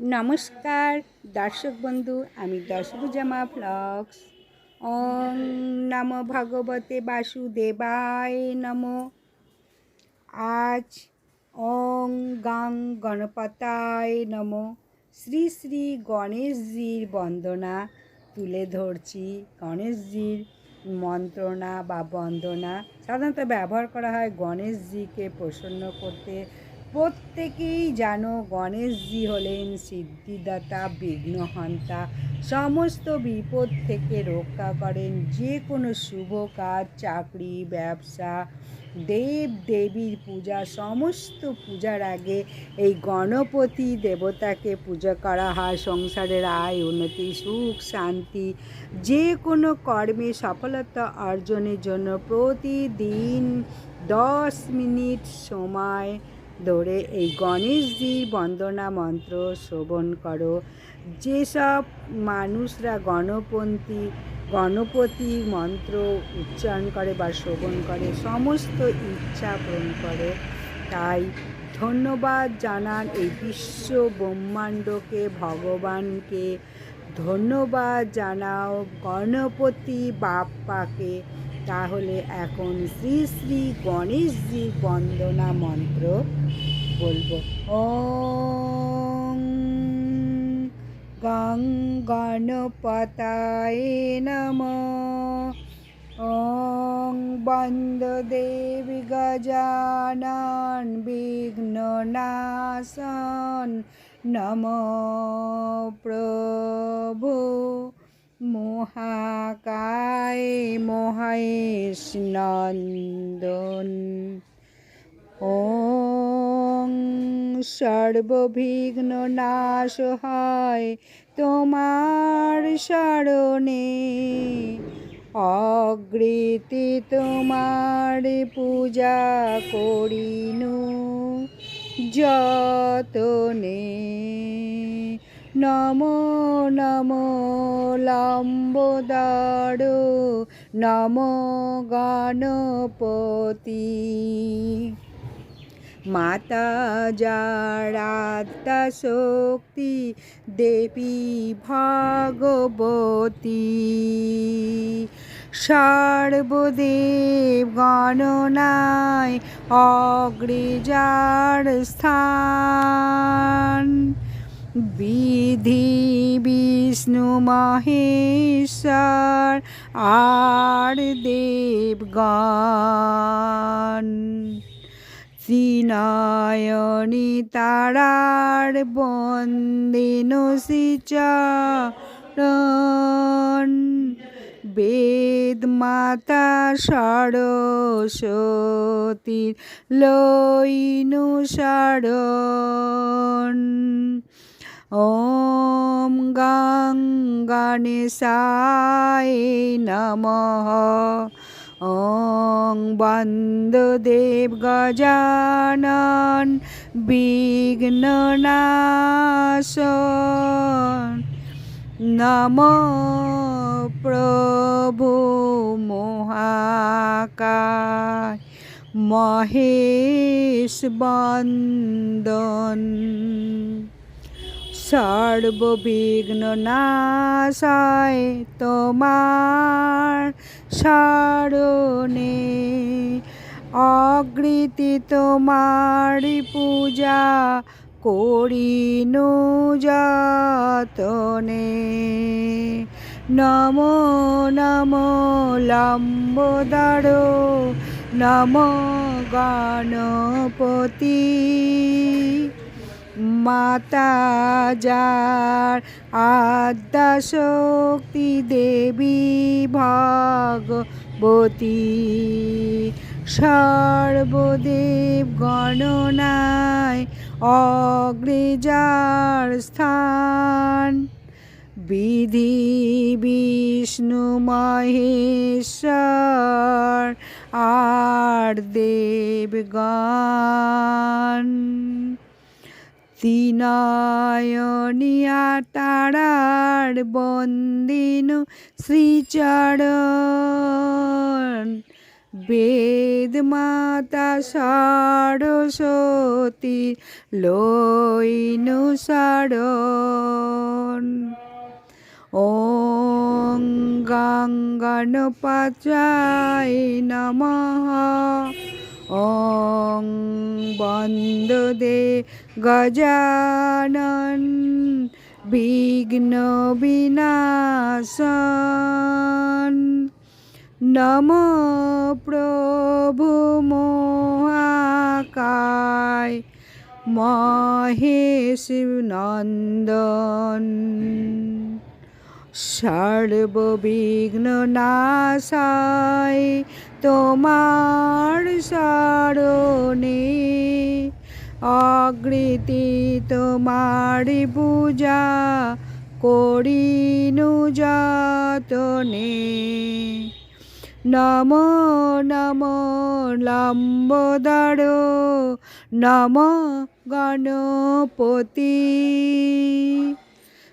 নমস্কার, দর্শক বন্ধু, আমি দশভুজামা ব্লগস। ওং নম ভগবতে বাসুদেবায় নম। আজ ওং গাং গণপতায় নম। শ্রী শ্রী গণেশজির বন্দনা তুলে ধরছি। গণেশজির মন্ত্রণা বা বন্দনা সাধারণত ব্যবহার করা হয় গণেশজিকে প্রসন্ন করতে প্রত্যেকেই জানো গণেশজি হলেন সিদ্ধিদাতা, বিঘ্নহন্তা। সমস্ত বিপদ থেকে রক্ষা করেন যে কোনো শুভ কাজ, চাকরি, ব্যবসা। দেব দেবীর পূজা, সমস্ত পূজার আগে এই গণপতি দেবতাকে পূজা করা হয়। সংসারের আয়, উন্নতি, সুখ, শান্তি, যে কোনো কর্মে সফলতা অর্জনের জন্য প্রতিদিন দশ মিনিট সময় ধরে এই গণেশজির বন্দনা মন্ত্র শ্রবণ করো। যেসব মানুষরা গণপন্থী, গণপতি মন্ত্র উচ্চারণ করে বা শ্রবণ করে, সমস্ত ইচ্ছা পূরণ করে। তাই ধন্যবাদ জানান এই বিশ্ব ব্রহ্মাণ্ডকে, ভগবানকে। ধন্যবাদ জানাও গণপতি বাপ্পাকে। তাহলে এখন শ্রী শ্রী গণেশজির বন্দনা মন্ত্র বলব। ও গং গণপতায় নম। ওং বন্দদেবী গজানন বিঘ্ননাশন। নম প্রভু। মহাকায় মহেশ নন্দন ওং সর্ববিঘ্ন নাশ হয় তোমার শরণে। অগ্রীতি তোমার পূজা করিনু যতনে। নম নম লম্বোদর নম গণপতি। মাতা যারাত্মা শক্তি দেবী ভগবতী। সর্বদেব গণনায় অগ্রিজার স্থান। বিধি বিষ্ণু মহেশ্বর আর দেবগণ। শ্রীনয়নী তারার বন্দিন বেদ মাতা সরস্বতীর লইনু শরণ। ॐ गं गणेशाय नमः ॐ बन्ददेव गजानन বিঘ্ননাশন নম প্রভু মহাকায় মহেশ বন্দন সর্ববিঘ্ন নাশায় তোমার স্মরণে অকৃতি তোমার পূজা করিনু যতনে। নম নম লম্বোদর নম গণপতি। মাতা যার আদ্যা শক্তি দেবী ভগবতী। সর্বদেব গণনায় অগ্রেজার স্থান। বিধি বিষ্ণু মহেশ্বর, আর দেবগণ। তিনয়নিয়া তারার বন্দিন শ্রীচরণ। বেদ মাতা সরস্বতী লইনু সরণ ও গঙ্গন পচাই নমঃ। ও বন্দদে গজানন বিঘ্ন বিনাশন। নম প্রভু মহাকায় মহেশ নন্দন। সর্ববিঘ্ন নাশায় তোমার শরণে অগ্রিতি তোমার পূজা করিনু যতনে। নম নম লম্বোদর, নম গণপতি।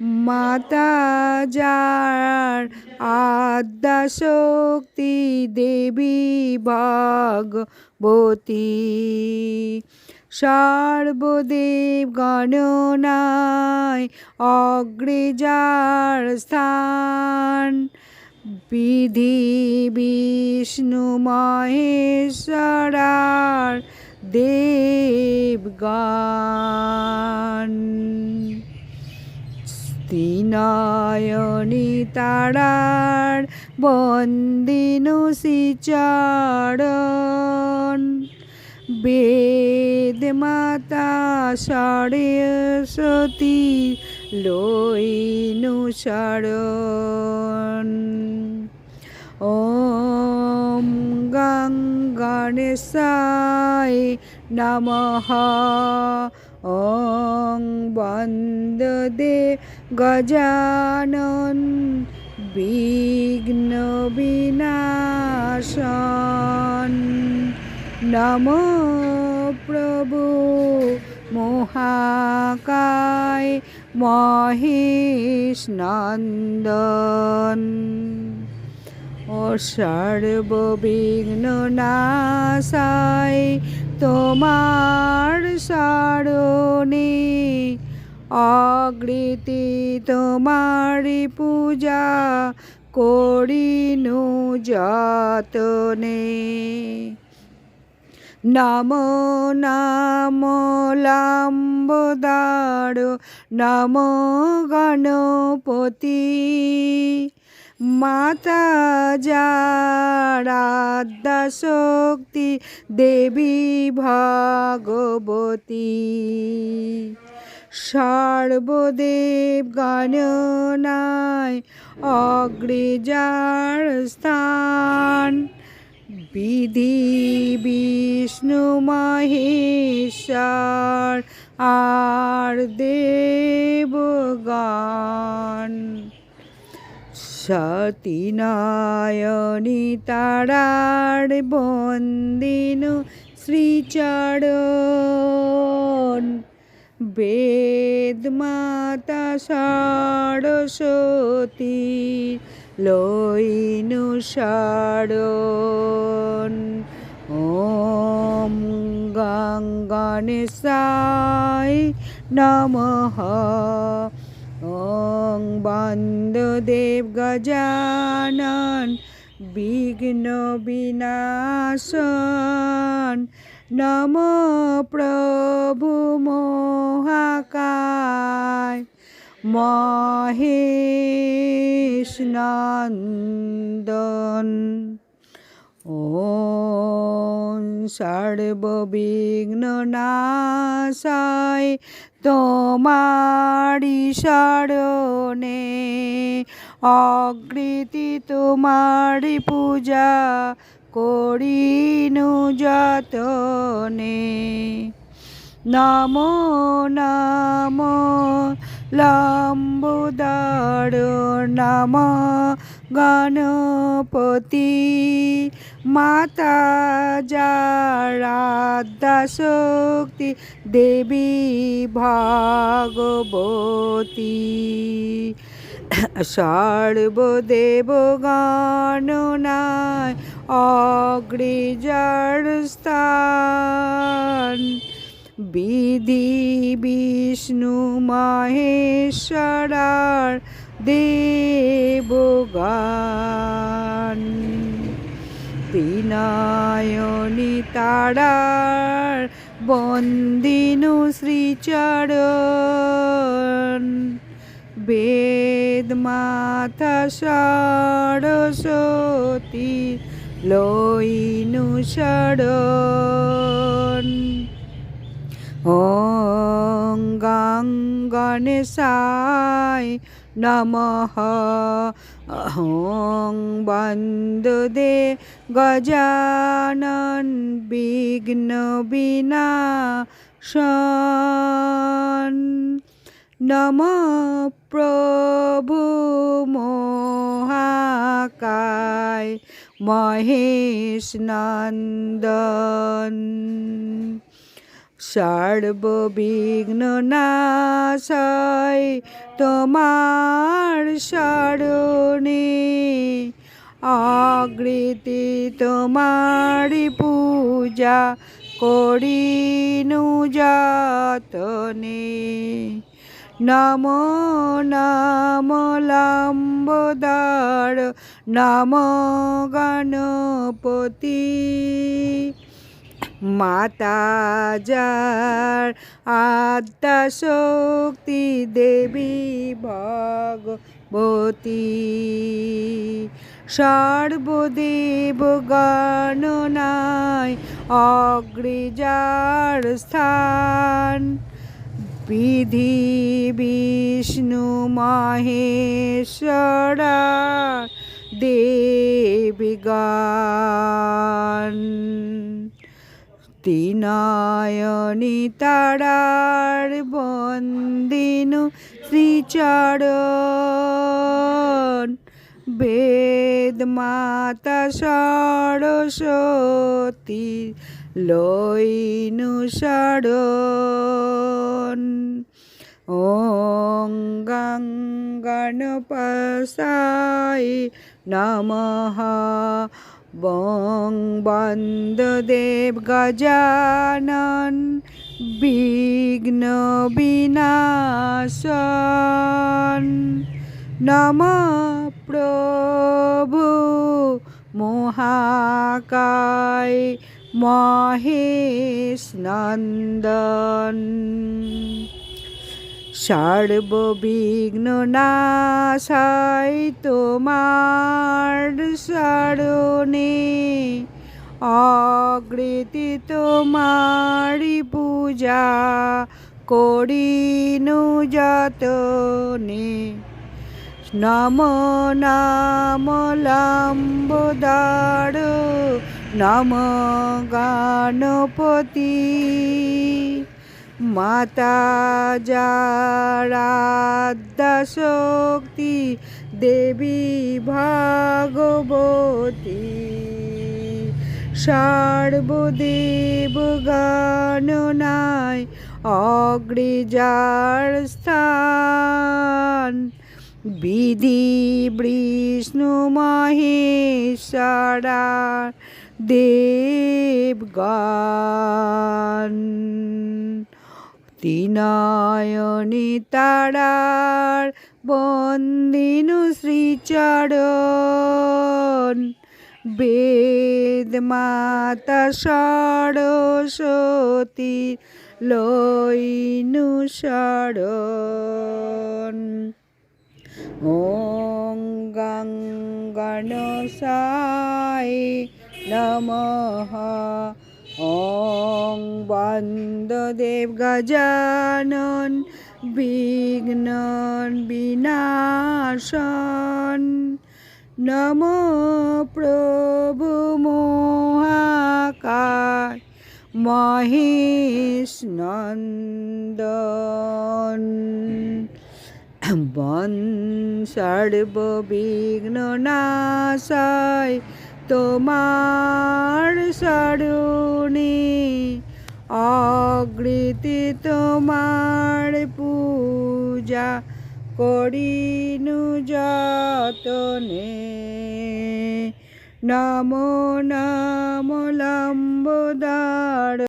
মাতা যার আদ্যা শক্তি দেবী ভগবতী। সর্বদেব গণনায় অগ্রেজার স্থান। বিধি বিষ্ণু মহেশ্বরার দেবগান ত্রিনয়নী তারার বন্দিনু শ্রীচরণ। বেদ বেদমাতা সরস্বতী লইনু শরণ। ওম গং নম নমঃ। ওং বন্দদে গজানন বিঘ্ন বিনাশন। নম প্রভু মহাকায় মহেশ নন্দন। ও সর্ববিঘ্ন নাশায় তোমার স্মরণে অগ্রিতি তোমার পূজা করিনু যতনে। নম নাম লম্বদার নম গণপতি। মাতা যারাদ্যা শক্তি দেবী ভগবতী। সর্বদেব গণনায় অগ্রেজার স্থান। বিধি বিষ্ণু মহেশ্বর আর দেবগান সতীনায়নী তারার বন্দিনু শ্রীচরণ। বেদ মাতা সরস্বতী লইনু সারণ। ওম গঙ্গনেশায় নমঃ। ওং বন্দদেব গজানন বিঘ্ন বিনাশন। নম প্রভু মহাকায়। মহেশ নন্দন। ॐ সর্ববিঘ্ন নাশায় তোমারি শরণে। অকৃতি তোমারি পূজা করিনু যতনে। নম নম লম্বোদর নাম গণপতি। মাতা যারাদ্যা শক্তি দেবী ভাগবতী। সর্বদেব গণনায় অগ্রিজার স্থান। বিধি বিষ্ণু মহেশ্বরার দেবগান বিনয়নী তারার বন্দিনু শ্রীচরণ। বেদ মাথা সরস্বতী লইনু শরণ। ॐ गं गणेशाय नमः ॐ वन्ददे गजानन विघ्नविनाशन নম প্রভু মহাকায় মহেশ নন্দন সর্ববিঘ্ন নাশয় তোমার শরণে। অগ্রীতি তোমার পূজা করিনু যতনে। নম নম লম্বোদর নম গণপতি। মাতা যার আদ্যা শক্তি দেবী ভগবতী। সর্বদেব গণনায় অগ্রিজার স্থান। বিধি বিষ্ণু মহেশ্বরা দেবিগান ত্রিনয়নী তারার বন্দিনু শ্রীচরণ। বেদ মাতা সরস্বতী লইনু শরণ। ওং গঙ্গণপসাই নমঃ বং বন্দদেব গজানন বিঘ্ন বিনাশন। নম প্রভু মহাকায় মহেশ নন্দন। সর্ববিঘ্ন নাশাই তোমার শরণে অগ্রীতি তোমারি পূজা করিনু যতনে। নম নাম লম্বোদার নম গণপতি মাতা যারাদ্যা শক্তি দেবী ভাগবতী। সর্বদেব গণনায় অগ্রিজার স্থান। বিধি বিষ্ণু মহেশ্বরা দেবগান তিনয়নী তারার বন্দিনু শ্রীচরণ। বেদ মাতা সরস্বতী লইনু শরণ। ॐ গং গণসায় নমঃ ॐ বন্দদেব গজানন বিঘ্ন বিনাশন নম প্রভু মহাকায় মহেশ নন্দন বন সর্ববিঘ্ন নাশায় তোমার শরণে অগ্রীতি তোমার পূজা করিনু যতনে। নমো নম লম্বোদার